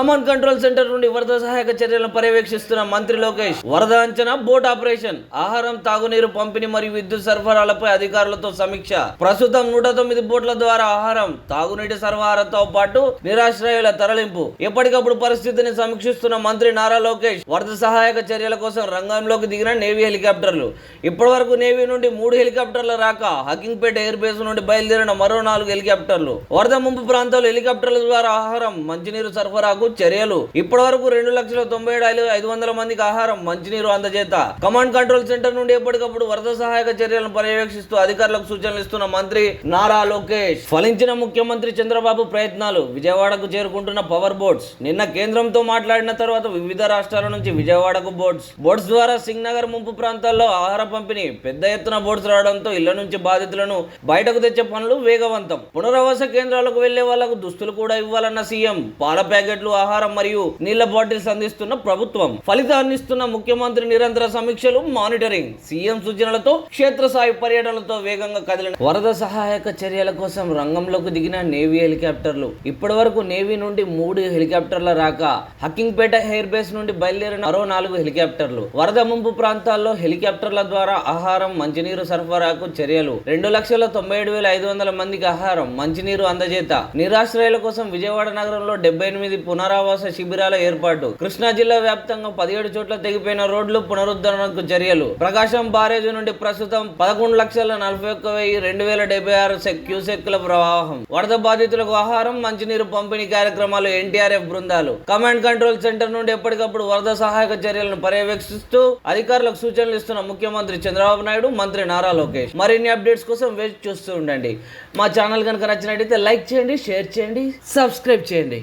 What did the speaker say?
Command control centre నుండి వరద సహాయక చర్యలను పర్యవేక్షిస్తున్న మంత్రి లోకేష్. వరద అంచనా బోట్ ఆపరేషన్. ఆహారం తాగునీరు పంపిణీ మరియు విద్యుత్ సరఫరాలపై అధికారులతో సమీక్ష. ప్రస్తుతం నూట తొమ్మిది బోట్ల ద్వారా ఆహారం తాగునీటి సరఫరాతో పాటు నిరాశ్రయాల తరలింపు. ఎప్పటికప్పుడు పరిస్థితిని సమీక్షిస్తున్న మంత్రి నారా లోకేష్ వరద సహాయక చర్యల కోసం రంగంలోకి దిగిన నేవీ హెలికాప్టర్లు. ఇప్పటివరకు నేవీ నుండి మూడు హెలికాప్టర్ల రాక హకింగ్పేట ఎయిర్ బేస్ నుండి బయలుదేరిన మరో నాలుగు హెలికాప్టర్లు. వరద ముంపు ప్రాంతాల్లో హెలికాప్టర్ల ద్వారా ఆహారం మంచినీరు సరఫరాకు చర్యలు. ఇప్పటి వరకు రెండు లక్షల తొంభై ఏడు ఐదు వందల మందికి ఆహారం మంచినీరు అందజేత. కమాండ్ కంట్రోల్ సెంటర్ నుండి ఎప్పటికప్పుడు వరద సహాయక చర్యలను పర్యవేక్షిస్తూ అధికారులకు సూచనలు ఇస్తున్న మంత్రి నారా లోకేష్. ఫలించిన ముఖ్యమంత్రి చంద్రబాబు ప్రయత్నాలు విజయవాడకు చేరుకుంటున్న పవర్ బోట్స్ నిన్న కేంద్రంతో మాట్లాడిన తర్వాత వివిధ రాష్ట్రాల నుంచి విజయవాడకు బోట్స్ బోట్స్ ద్వారా సింగ్ నగర్ ముంపు ప్రాంతాల్లో ఆహార పంపిణీ పెద్ద ఎత్తున బోట్స్ రావడంతో ఇళ్ళ నుంచి బాధితులను బయటకు తెచ్చే పనులు వేగవంతం. పునరావాస కేంద్రాలకు వెళ్ళే వాళ్ళకు దుస్తులు కూడా ఇవ్వాలన్న సీఎం. పాల ప్యాకెట్లు ఆహారం మరియు నీళ్ళ బాటిల్స్ అందిస్తున్న ప్రభుత్వం. ఫలితాన్ని ఇస్తున్న ముఖ్యమంత్రి నిరంతర సమీక్షలు మానిటరింగ్. సీఎం సూచనలతో క్షేత్రస్థాయి పర్యటనలతో వేగంగా కదిలిన వరద సహాయక చర్యల కోసం రంగంలోకి దిగిన నేవీ హెలికాప్టర్లు. ఇప్పటి వరకు నేవీ నుండి మూడు హెలికాప్టర్ల రాక హక్కింగ్పేట ఎయిర్ బేస్ నుండి బయలుదేరిన మరో నాలుగు హెలికాప్టర్లు. వరద ముంపు ప్రాంతాల్లో హెలికాప్టర్ల ద్వారా ఆహారం మంచినీరు సరఫరాకు చర్యలు. రెండు లక్షల తొంభై ఏడు వేల ఐదు వందల మందికి ఆహారం మంచినీరు అందజేత. నిరాశ్రయాల కోసం విజయవాడ నగరంలో డెబ్బై ఎనిమిది పునరావాస శిబిరాల ఏర్పాటు. కృష్ణా జిల్లా వ్యాప్తంగా పదిహేడు చోట్ల తెగిపోయిన రోడ్లు పునరుద్ధరణకు చర్యలు. ప్రకాశం బారేజ్ నుండి ప్రస్తుతం పదకొండు లక్షల నలభై ఒక్క వెయ్యి రెండు వేల డెబ్బై ఆరు సెక్ ప్రవాహం. వరద బాధితులకు ఆహారం మంచినీరు పంపిణీ కార్యక్రమాలు ఎన్టీఆర్ఎఫ్ బృందాలు. కమాండ్ కంట్రోల్ సెంటర్ నుండి ఎప్పటికప్పుడు వరద సహాయక చర్యలను పర్యవేక్షిస్తూ అధికారులకు సూచనలు ఇస్తున్న ముఖ్యమంత్రి చంద్రబాబు నాయుడు మంత్రి నారా లోకేష్. మరిన్ని అప్డేట్స్ కోసం వేచి చూస్తూ ఉండండి. మా ఛానల్ కనుక నచ్చినట్టయితే లైక్ చేయండి షేర్ చేయండి సబ్స్క్రైబ్ చేయండి.